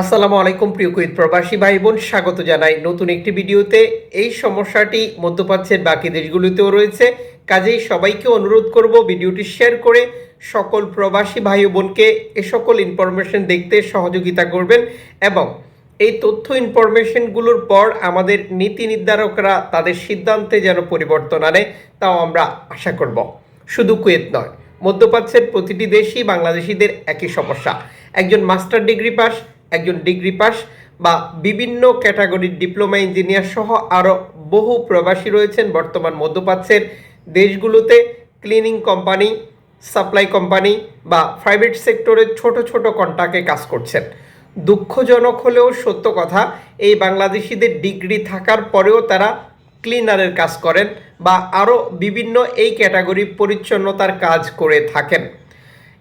আসসালামু আলাইকুম, প্রিয় কুইত প্রবাসী ভাই বোন স্বাগত জানাই নতুন একটি ভিডিওতে। এই সমস্যাটি মধ্যপ্রাচ্যের বাকি দেশগুলিতেও রয়েছে। কাজেই সবাইকে অনুরোধ করব ভিডিওটি শেয়ার করে সকল প্রবাসী ভাই বোনকে এ সকল ইনফরমেশন দেখতে সহযোগিতা করবেন এবং এই তথ্য ইনফরমেশনগুলোর পর আমাদের নীতি নির্ধারকরা তাদের সিদ্ধান্তে যেন পরিবর্তন আনে, তাও আমরা আশা করব। শুধু কুয়েত নয়, মধ্যপ্রাচ্যের প্রতিটি দেশই বাংলাদেশিদের একই সমস্যা। একজন মাস্টার ডিগ্রি পাস একজন ডিগ্রি পাস বা বিভিন্ন ক্যাটাগরির ডিপ্লোমা ইঞ্জিনিয়ার সহ আরও বহু প্রবাসী রয়েছেন বর্তমান মধ্যপ্রাচ্যের দেশগুলোতে ক্লিনিং কোম্পানি, সাপ্লাই কোম্পানি বা প্রাইভেট সেক্টরের ছোট ছোট কন্ট্রাক্টে কাজ করছেন। দুঃখজনক হলেও সত্য কথা, এই বাংলাদেশিদের ডিগ্রি থাকার পরেও তারা ক্লিনারের কাজ করেন বা আরও বিভিন্ন এই ক্যাটাগরি পরিচ্ছন্নতার কাজ করে থাকেন।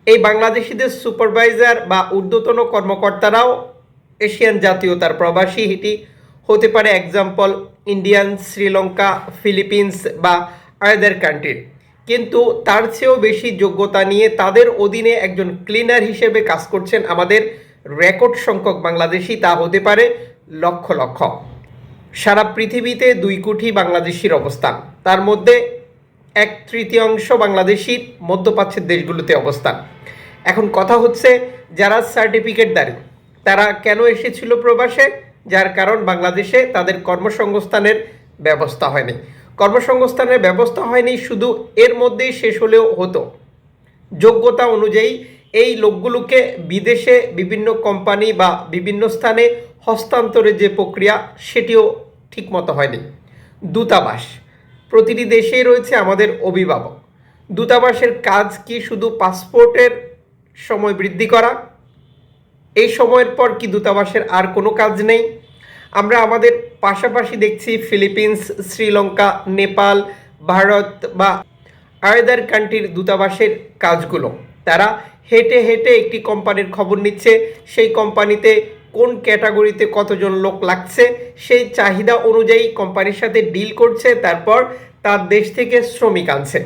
এই বাংলাদেশিদের সুপারভাইজার বা ঊর্ধ্বতন কর্মকর্তারাও এশিয়ান জাতীয়তার প্রবাসী এটি হতে পারে এক্সাম্পল ইন্ডিয়ান শ্রীলঙ্কা ফিলিপিন্স বা আদার কান্ট্রির কিন্তু তার চেয়েও বেশি যোগ্যতা নিয়ে তাদের অধীনে একজন ক্লিনার হিসেবে কাজ করছেন আমাদের রেকর্ড সংখ্যক বাংলাদেশি, তা হতে পারে লক্ষ লক্ষ। সারা পৃথিবীতে দুই কোটি বাংলাদেশির অবস্থান। তার মধ্যে এক তৃতীয়াংশ বাংলাদেশির মধ্যপ্রাচ্যের দেশগুলোতে অবস্থান। এখন কথা হচ্ছে, যারা সার্টিফিকেটদারি তারা কেন এসেছিল প্রবাসে? যার কারণ বাংলাদেশে তাদের কর্মসংস্থানের ব্যবস্থা হয়নি। কর্মসংস্থানের ব্যবস্থা হয়নি, শুধু এর মধ্যেই শেষ হলেও হতো। যোগ্যতা অনুযায়ী এই লোকগুলোকে বিদেশে বিভিন্ন কোম্পানি বা বিভিন্ন স্থানে হস্তান্তরের যে প্রক্রিয়া, সেটিও ঠিকমতো হয়নি। দূতাবাস প্রতিটি দেশেই রয়েছে আমাদের অভিভাবক। দূতাবাসের কাজ কি শুধু পাসপোর্টের সময় বৃদ্ধি করা? এই সময়ের পর কি দূতাবাসের আর কোনো কাজ নেই? আমরা আমাদের পাশাপাশি দেখছি ফিলিপিন্স, শ্রীলঙ্কা, নেপাল, ভারত বা আয়দার কান্ট্রির দূতাবাসের কাজগুলো। তারা হেঁটে হেঁটে একটি কোম্পানির খবর নিচ্ছে। সেই কোম্পানিতে কোন ক্যাটাগরিতে কতজন লোক লাগছে, সেই চাহিদা অনুযায়ী কোম্পানির সাথে ডিল করছে, তারপর তার দেশ থেকে শ্রমিক আনছে।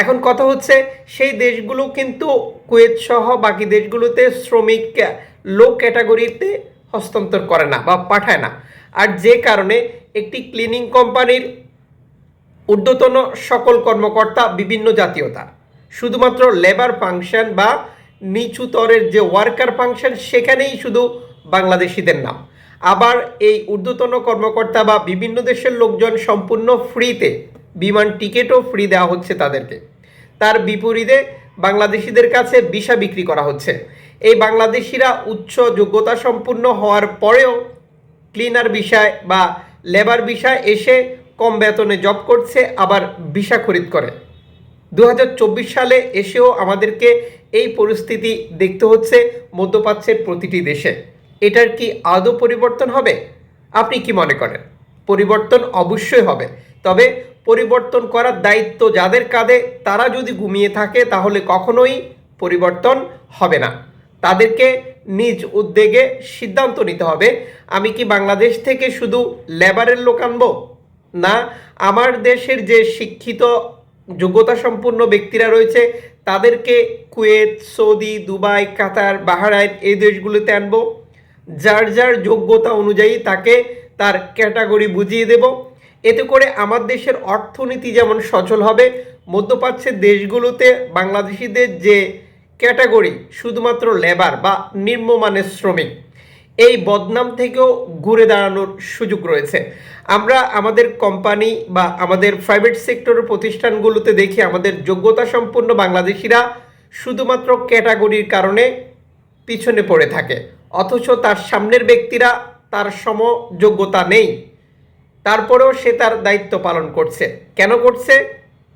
এখন কথা হচ্ছে, সেই দেশগুলো কিন্তু কুয়েত সহ বাকি দেশগুলোতে শ্রমিক লো ক্যাটাগরিতে হস্তান্তর করে না বা পাঠায় না। আর যে কারণে একটি ক্লিনিং কোম্পানির ঊর্ধ্বতন সকল কর্মকর্তা বিভিন্ন জাতীয়তা, শুধুমাত্র লেবার ফাংশন বা নিচুতরের যে ওয়ার্কার ফাংশন, সেখানেই শুধু বাংলাদেশিদের নাম। আবার এই ঊর্ধ্বতন কর্মকর্তা বা বিভিন্ন দেশের লোকজন সম্পূর্ণ ফ্রিতে বিমান টিকিটও ফ্রি দেওয়া হচ্ছে তাদেরকে। তার বিপরীতে বাংলাদেশিদের কাছে ভিসা বিক্রি করা হচ্ছে। এই বাংলাদেশিরা উচ্চ যোগ্যতা সম্পূর্ণ হওয়ার পরেও ক্লিনার বিষয় বা লেবার বিষয় এসে কম বেতনে জব করছে, আবার ভিসা খরিদ করে। দু হাজার চব্বিশ সালে এসেও আমাদেরকে এই পরিস্থিতি দেখতে হচ্ছে মধ্যপ্রাচ্যের প্রতিটি দেশে। এটার কি আদৌ পরিবর্তন হবে? আপনি কি মনে করেন? পরিবর্তন অবশ্যই হবে। তবে পরিবর্তন করার দায়িত্ব যাদের কাঁধে, তারা যদি ঘুমিয়ে থাকে, তাহলে কখনোই পরিবর্তন হবে না। তাদেরকে নিজ উদ্যোগে সিদ্ধান্ত নিতে হবে, আমি কি বাংলাদেশ থেকে শুধু লেবারের লোক আনব? না, আমার দেশের যে শিক্ষিত যোগ্যতা সম্পন্ন ব্যক্তিরা রয়েছে, তাদেরকে Kuwait, Saudi, Dubai, Qatar, Bahrain এই দেশগুলোতে আনব। যার যার যোগ্যতা অনুযায়ী তাকে তার ক্যাটাগরি বুঝিয়ে দেব। এতে করে আমার দেশের অর্থনীতি যেমন সচল হবে, মধ্যপ্রাচ্যের দেশগুলোতে বাংলাদেশিদের যে ক্যাটাগরি শুধুমাত্র লেবার বা নিম্নমানের শ্রমিক, এই বদনাম থেকেও ঘুরে দাঁড়ানোর সুযোগ রয়েছে। আমরা আমাদের কোম্পানি বা আমাদের প্রাইভেট সেক্টরের প্রতিষ্ঠানগুলোতে দেখি আমাদের যোগ্যতা সম্পন্ন বাংলাদেশিরা শুধুমাত্র ক্যাটাগরির কারণে পিছনে পড়ে থাকে। অথচ তার সামনের ব্যক্তিরা তার সম যোগ্যতা নেই। তারপরেও সে তার দায়িত্ব পালন করছে। কেন করছে?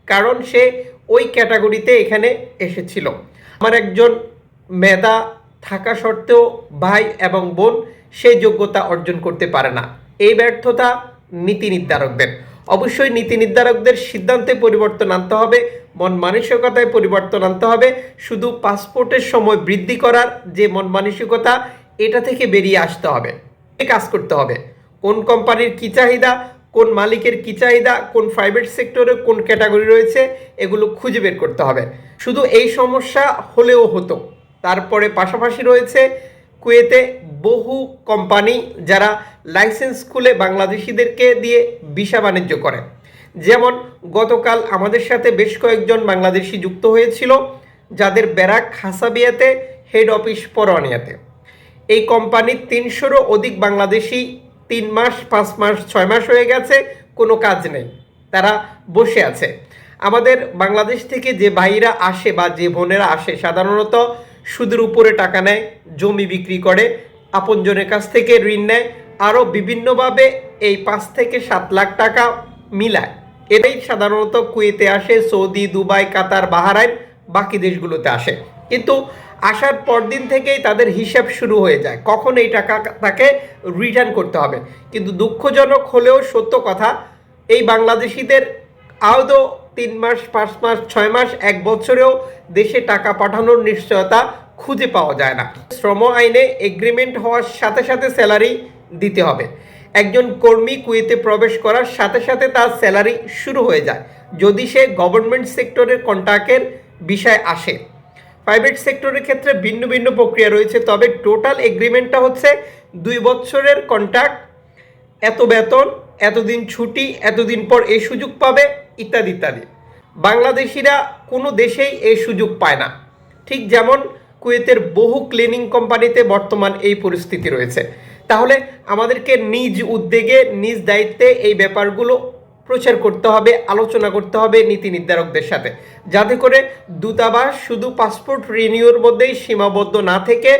কারণ সে ওই ক্যাটাগরিতে এখানে এসেছিল। আমার একজন মেধা থাকা সত্ত্বেও ভাই এবং বোন সেই যোগ্যতা অর্জন করতে পারে না। এই ব্যর্থতা নীতি নির্ধারকদের। অবশ্যই নীতি নির্ধারকদের সিদ্ধান্তে পরিবর্তন আনতে হবে, মন মানসিকতায় পরিবর্তন আনতে হবে। শুধু পাসপোর্টের সময় বৃদ্ধি করার যে মন মানসিকতা এটা থেকে বেরিয়ে আসতে হবে। কাজ করতে হবে। কোন কোম্পানির কী চাহিদা, কোন মালিকের কী চাহিদা, কোন প্রাইভেট সেক্টরে কোন ক্যাটাগরি রয়েছে, এগুলো খুঁজে বের করতে হবে। শুধু এই সমস্যা হলেও হতো। তারপরে পাশাপাশি রয়েছে কুয়েতে বহু কোম্পানি যারা লাইসেন্স খুলে বাংলাদেশিদেরকে দিয়ে ভিসা বাণিজ্য করে। যেমন গতকাল আমাদের সাথে বেশ কয়েকজন বাংলাদেশি যুক্ত হয়েছিল, যাদের ব্যারাক হাসাবিয়াতে হেড অফিস পরোয়ানিয়াতে। এই কোম্পানির তিনশোরও অধিক বাংলাদেশি তিন মাস, পাঁচ মাস, ছয় মাস হয়ে গেছে, কোনো কাজ নেই। তারা বসে আছে। আমাদের বাংলাদেশ থেকে যে ভাইরা আসে বা যে বোনেরা আসে, সাধারণত সুদের উপরে টাকা নেয়, জমি বিক্রি করে, আপনজনের কাছ থেকে ঋণ নেয়, আরও বিভিন্নভাবে এই পাঁচ থেকে সাত লাখ টাকা মিলায়। এটাই সাধারণত কুয়েতে আসে, সৌদি, দুবাই, কাতার, বাহারাইন, বাকি দেশগুলোতে আসে। কিন্তু আসার পরদিন থেকেই তাদের হিসাব শুরু হয়ে যায়। কখন এই টাকা তাকে রিটার্ন করতে হবে। কিন্তু দুঃখজনক হলেও সত্য কথা, এই বাংলাদেশিদের আদৌ তিন মাস, পাঁচ মাস, ছয় মাস, এক বছরেও দেশে টাকা পাঠানোর নিশ্চয়তা খুঁজে পাওয়া যায় না। শ্রম আইনে এগ্রিমেন্ট হওয়ার সাথে সাথে স্যালারি দিতে হবে। একজন কর্মী কুয়েতে প্রবেশ করার সাথে সাথে তার স্যালারি শুরু হয়ে যায়। যদি সে গভর্নমেন্ট সেক্টরের কন্ট্রাক্টের বিষয় আসে প্রাইভেট সেক্টরের ক্ষেত্রে ভিন্ন ভিন্ন প্রক্রিয়া রয়েছে, তবে টোটাল এগ্রিমেন্টটা হচ্ছে দুই বছরের কন্ট্রাক্ট, এত বেতন, এতদিন ছুটি, এতদিন পর এই সুযোগ পাবে, ইত্যাদি ইত্যাদি। বাংলাদেশিরা কোনো দেশেই এই সুযোগ পায় না। ঠিক যেমন কুয়েতের বহু ক্লিনিং কোম্পানিতে বর্তমান এই পরিস্থিতি রয়েছে। তাহলে আমাদেরকে নিজ উদ্যোগে, নিজ দায়িত্বে এই ব্যাপারগুলো প্রচার করতে হবে, আলোচনা করতে হবে নীতি নির্ধারকদের সাথে। যাতে করে দূতাবাস শুধু পাসপোর্ট রিনিউর মধ্যেই সীমাবদ্ধ না থেকে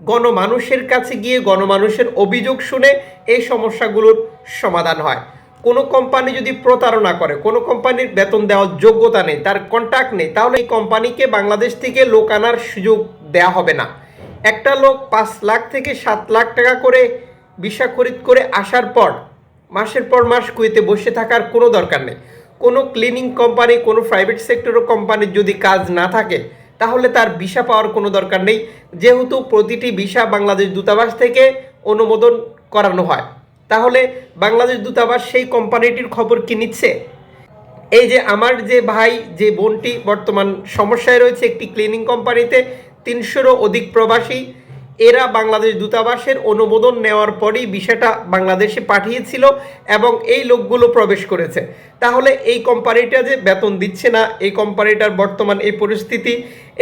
গণমানুষের কাছে গিয়ে গণমানুষের অভিযোগ শুনে এই সমস্যাগুলোর সমাধান হয়। কোনো কোম্পানি যদি প্রতারণা করে, কোনো কোম্পানির বেতন দেওয়ার যোগ্যতা নেই, তার কন্ট্যাক্ট নেই, তাহলে এই কোম্পানিকে বাংলাদেশ থেকে লোক আনার সুযোগ দেওয়া হবে না। একটা লোক পাঁচ লাখ থেকে সাত লাখ টাকা করে ভিসা খরিদ করে আসার পর মাসের পর মাস কুয়েতে বসে থাকার কোনো দরকার নেই। কোনো ক্লিনিং কোম্পানি কোনো প্রাইভেট সেক্টরের কোম্পানির যদি কাজ না থাকে, তাহলে তার ভিসা পাওয়ার কোনো দরকার নেই। যেহেতু প্রতিটি ভিসা বাংলাদেশ দূতাবাস থেকে অনুমোদন করানো হয়। তাহলে বাংলাদেশ দূতাবাস সেই কোম্পানিটির খবর কি নিচ্ছে? এই যে আমার যে ভাই, যে বোনটি বর্তমান সমস্যায় রয়েছে একটি ক্লিনিং কোম্পানিতে তিনশোরও অধিক প্রবাসী এরা বাংলাদেশ দূতাবাসের অনুমোদন নেওয়ার পরেই বিষয়টা বাংলাদেশে পাঠিয়েছিল এবং এই লোকগুলো প্রবেশ করেছে। তাহলে এই কোম্পানিটা যে বেতন দিচ্ছে না, এই কোম্পানিটার বর্তমান এই পরিস্থিতি,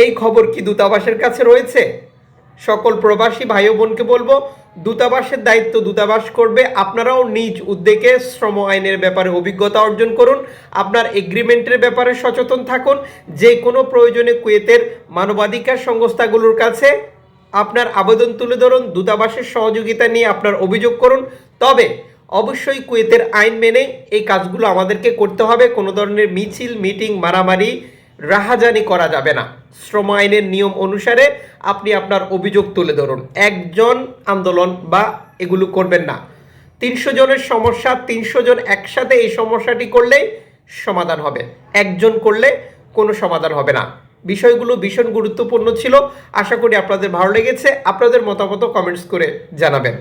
এই খবর কি দূতাবাসের কাছে রয়েছে? সকল প্রবাসী ভাই বোনকে বলব, দূতাবাসের দায়িত্ব দূতাবাস করবে। আপনারাও নিজ উদ্যোগে শ্রম আইনের ব্যাপারে অভিজ্ঞতা অর্জন করুন, আপনার এগ্রিমেন্টের ব্যাপারে সচেতন থাকুন। যে কোনো প্রয়োজনে কুয়েতের মানবাধিকার সংস্থাগুলোর কাছে আপনার আবেদন তুলে ধরুন, দূতাবাসের সহযোগিতা নিয়ে আপনার অভিযোগ করুন। তবে অবশ্যই কুয়েতের আইন মেনে এই কাজগুলো আমাদেরকে করতে হবে। কোনো ধরনের মিছিল, মিটিং, মারামারি, রাহাজানি করা যাবে না। শ্রম আইনের নিয়ম অনুসারে আপনি আপনার অভিযোগ তুলে ধরুন। একজন আন্দোলন বা এগুলো করবেন না। তিনশো জনের সমস্যা, তিনশো জন একসাথে এই সমস্যাটি করলেই সমাধান হবে। একজন করলে কোনো সমাধান হবে না। বিষয়গুলো ভীষণ গুরুত্বপূর্ণ ছিল। আশা করি আপনাদের ভালো লেগেছে। আপনাদের মতামত কমেন্টস করে জানাবেন।